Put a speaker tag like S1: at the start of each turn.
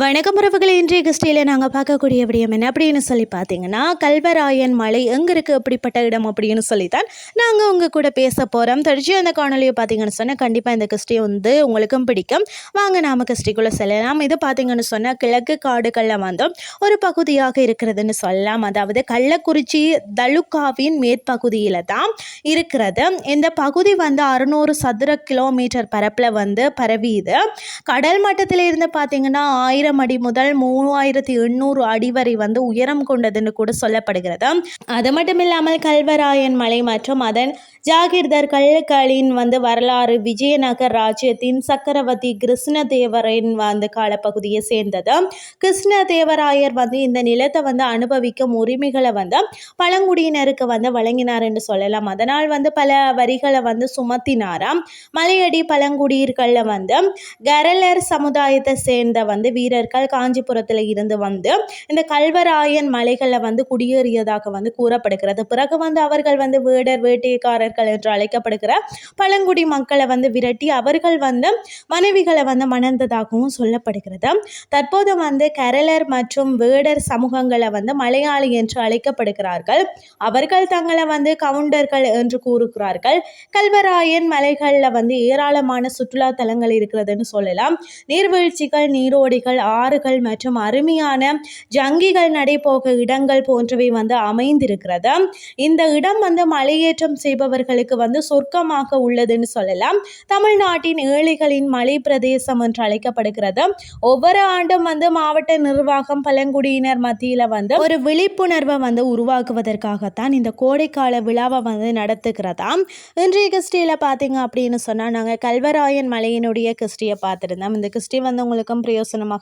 S1: வணக்கம் உறவுகளை இன்றைய கிறிஸ்டியில் நாங்கள் பார்க்கக்கூடிய விடயம் என்ன? அப்படின்னு சொல்லி பார்த்தீங்கன்னா கல்வராயன் மலை எங்கே இருக்குது அப்படிப்பட்ட இடம் அப்படின்னு சொல்லித்தான் நாங்கள் உங்கள் கூட பேச போகிறோம் தொடர்ச்சி அந்த காணொலியை பார்த்தீங்கன்னு சொன்னால் கண்டிப்பாக இந்த கிறிஸ்டி வந்து உங்களுக்கும் பிடிக்கும். வாங்க நாம கிறிஸ்டிக்குள்ளே செல்லலாம். இது பார்த்தீங்கன்னு சொன்னால் கிழக்கு காடுகளில் வந்து ஒரு பகுதியாக இருக்கிறதுன்னு சொல்லலாம். அதாவது கள்ளக்குறிச்சி தலுக்காவின் மேற்பகுதியில் தான் இருக்கிறது. இந்த பகுதி வந்து அறுநூறு சதுர கிலோமீட்டர் பரப்பில் வந்து பரவியுது. கடல் மட்டத்தில் இருந்து பார்த்தீங்கன்னா ஆயிரம் ஆயிரம் அடி முதல் மூவாயிரத்தி எண்ணூறு அடி வரை வந்து உயரம் கொண்டதுன்னு கூட சொல்லப்படுகிறது. அது மட்டும் இல்லாமல் கல்வராயன் மலை மற்றும் அதன் ஜாகிர்தர்களின் வந்து வரலாறு விஜயநகர் ராஜ்யத்தின் சக்கரவர்த்தி கிருஷ்ணதேவரின் வந்து காலப்பகுதியை சேர்ந்தது. கிருஷ்ணதேவராயர் வந்து இந்த நிலத்தை வந்து அனுபவிக்கும் உரிமைகளை வந்து பழங்குடியினருக்கு வந்து வழங்கினார் என்று சொல்லலாம். அதனால் வந்து பல வரிகளை வந்து சுமத்தினாராம். மலையடி பழங்குடியர்களில் வந்து கரலர் சமுதாயத்தை சேர்ந்த வந்து வீர வீரர்கள் காஞ்சிபுரத்தில் இருந்து வந்து இந்த கல்வராயன் மலைகளில் வந்து குடியேறியதாக வந்து கூறப்படுகிறது. பிறகு வந்து அவர்கள் வந்து வேடர் வேட்டைக்காரர்கள் என்று அழைக்கப்படுகிற பழங்குடி மக்களை வந்து விரட்டி அவர்கள் வந்து மனைவிகளை வந்து மணந்ததாகவும் சொல்லப்படுகிறது. தற்போது வந்து கரலர் மற்றும் வேடர் சமூகங்களை வந்து மலையாளி என்று அழைக்கப்படுகிறார்கள். அவர்கள் தங்களை வந்து கவுண்டர்கள் என்று கூறுகிறார்கள். கல்வராயன் மலைகளில் வந்து ஏராளமான சுற்றுலா தலங்கள் இருக்கிறதுன்னு சொல்லலாம். நீர்வீழ்ச்சிகள் நீரோடிகள் ஆறுகள் மற்றும் அருமையான ஜங்கிகள் நடைபோக இடங்கள் போன்றவை வந்து அமைந்திருக்கிறது. இந்த இடம் வந்து மலையேற்றம் செய்பவர்களுக்கு வந்து சொர்க்கமாக உள்ளதுன்னு சொல்லலாம். தமிழ்நாட்டின் ஏழைகளின் மலை பிரதேசம் என்று அழைக்கப்படுகிறது. ஒவ்வொரு ஆண்டும் வந்து மாவட்ட நிர்வாகம் பழங்குடியினர் மத்தியில் வந்து ஒரு விழிப்புணர்வை வந்து உருவாக்குவதற்காகத்தான் இந்த கோடைக்கால விழாவை வந்து நடத்துகிறதாம் இன்றைய கிறிஸ்டியில் பார்த்தீங்க அப்படின்னு சொன்னால் நாங்கள் கல்வராயன் மலையினுடைய கிறிஸ்டியை பார்த்துருந்தோம். இந்த கிறிஸ்டி வந்து உங்களுக்கும் பிரயோசனமாக